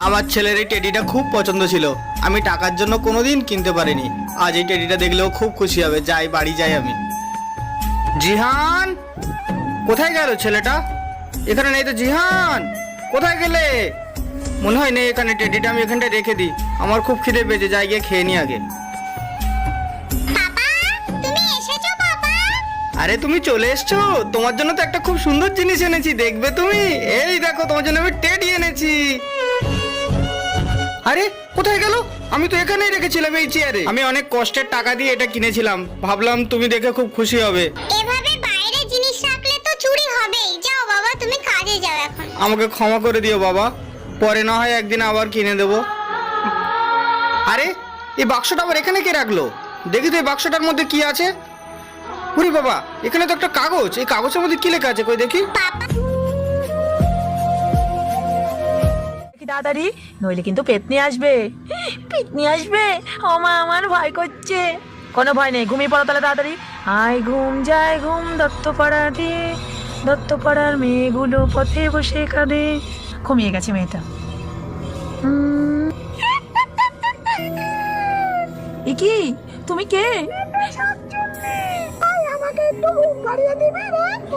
আমার ছেলের এই টেডিটা খুব পছন্দ ছিল। আমি টাকার জন্য কোনোদিন কিনতে পারিনি। আজ এই টেডিটা দেখলেও খুব খুশি হবে। যাই, বাড়ি যাই আমি। জিহান! কোথায় গেল ছেলেটা? এখানে নেই তো জিহান! কোথায় গেলে? মনে হয় নেই এখানে। টেডিটা আমি এখানটা রেখে দিই। আমার খুব খিদে পেয়েছে। যাই গিয়ে খেয়ে নি আগে। আরে তুমি চলে এসছো? তোমার জন্য তো একটা খুব সুন্দর জিনিস এনেছি। দেখবে তুমি? এই দেখো, তোমার জন্য আমি টেডি এনেছি। আরে কোথায় গেল? আমি তো এখানেই রেখেছিলাম এই চেয়ারে আমি অনেক কষ্টের টাকা দিয়ে এটা কিনেছিলাম। ভাবলাম তুমি দেখে খুব খুশি হবে। এভাবে বাইরে জিনিস রাখলে তো চুরি হবেই। যাও বাবা তুমি কাজে যাও এখন। আমাকে ক্ষমা করে দিও বাবা। পরে না হয় একদিন আবার কিনে দেবো। আরে এই বাক্সটা আবার এখানে কে রাখল? দেখি তো এই বাক্সটার মধ্যে কি আছে। উরি বাবা এখানে তো একটা কাগজ। এই কাগজের মধ্যে কি লেখা আছে কই দেখি? বাবা তাড়াতাড়ি, নইলে কিন্তু পেতনি আসবে। পেতনি আসবে? মা, আমার ভয় করছে। কোনো ভয় নেই, ঘুমিয়ে পড়ো তাহলে তাড়াতাড়ি। আয় ঘুম, যায় ঘুম, দত্তপাড়া দিয়ে দত্তপাড়ার মেয়েগুলো পথে বসে কাঁদে। ঘুমিয়ে গেছে মেয়েটা। কি তুমি কে?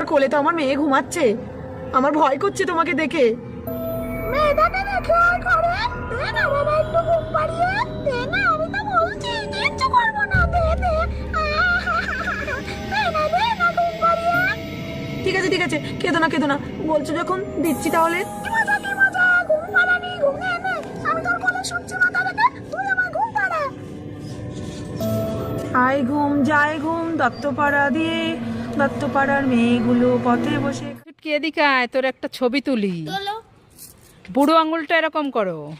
কোলে তো আমার মেয়ে ঘুমাচ্ছে। আমার ভয় করছে তোমাকে দেখে। মেয়েটাকে দেখে আর করে। দে না বাবা একটু ঘুম পাড়িয়ে দে না আমি তো বলছি কিচ্ছু করব না। দে দে। দে না দে না ঘুম পাড়িয়ে ঠিক আছে ঠিক আছে। কেঁদো না কেঁদো না। বলছো যখন দিচ্ছি তাহলে। কি মজা কি মজা। ঘুম পাড়ানি ঘুম নে নে। আমি তোর কোলে শুনছি মাথা রেখে তুই আমার ঘুম পাড়া। আয় ঘুম যায় ঘুম দত্তপাড়া দিয়ে। দত্তপাড়ার মেয়েগুলো পথে বসে ছুটকি এদিকে আয় তোর একটা ছবি তুলি। বুড়ো আঙুলটা এরকম করো।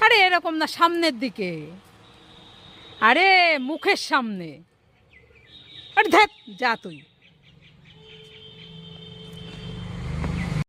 আরে এরকম না, সামনের দিকে। আরে মুখের সামনে। আরে ধ্যাত যা তুই।